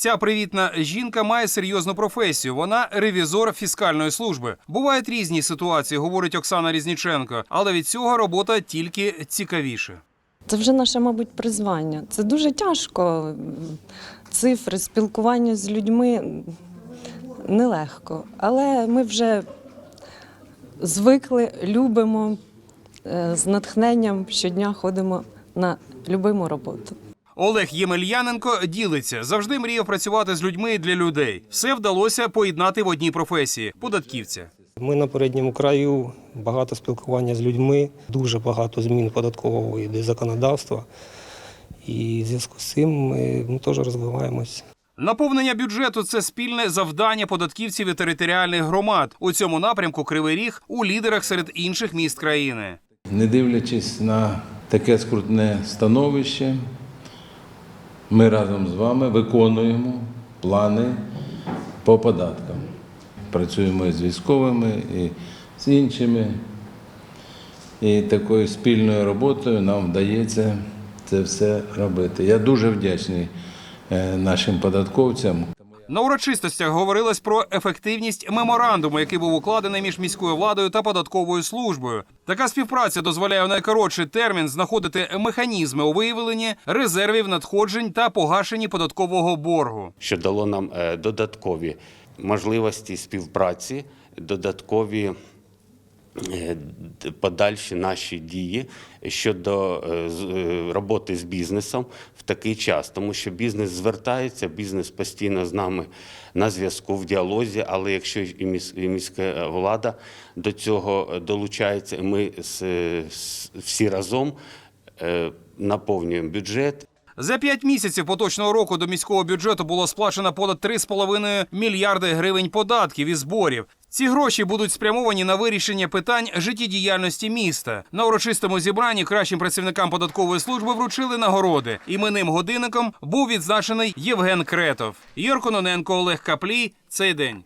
Ця привітна жінка має серйозну професію. Вона ревізор фіскальної служби. Бувають різні ситуації, говорить Оксана Різніченко, але від цього робота тільки цікавіше. Це вже наше, мабуть, призвання. Це дуже тяжко. Цифри, спілкування з людьми нелегко. Але ми вже звикли, любимо, е, з натхненням щодня ходимо на любиму роботу. Олег Ємельяненко ділиться. Завжди мріяв працювати з людьми для людей. Все вдалося поєднати в одній професії податківця. Ми на передньому краю багато спілкування з людьми, дуже багато змін податкового і законодавства. І в зв'язку з цим ми, ми теж розвиваємось. Наповнення бюджету це спільне завдання податківців і територіальних громад. У цьому напрямку Кривий Ріг у лідерах серед інших міст країни. Не дивлячись на таке скрутне становище, ми разом з вами виконуємо плани по податкам. Працюємо з військовими і з іншими. І такою спільною роботою нам вдається це все робити. Я дуже вдячний е, нашим податковцям. На урочистостях говорилось про ефективність меморандуму, який був укладений між міською владою та податковою службою. Така співпраця дозволяє в найкоротший термін знаходити механізми у виявленні резервів надходжень та погашенні податкового боргу. що дало нам е, додаткові можливості співпраці, додаткові подальші наші дії щодо е, е, роботи з бізнесом в такий час, тому що бізнес звертається, бізнес постійно з нами на зв'язку в діалозі. Але якщо і міс- міська влада до цього долучається, ми всі разом е, наповнюємо бюджет За п'ять місяців поточного року до міського бюджету було сплачено понад 3,5 мільярди гривень податків і зборів. Ці гроші будуть спрямовані на вирішення питань життєдіяльності міста. На урочистому зібранні кращим працівникам податкової служби вручили нагороди. Іменним годинником був відзначений Євген Кретов. Юр Кононенко, Олег Каплій. Цей день.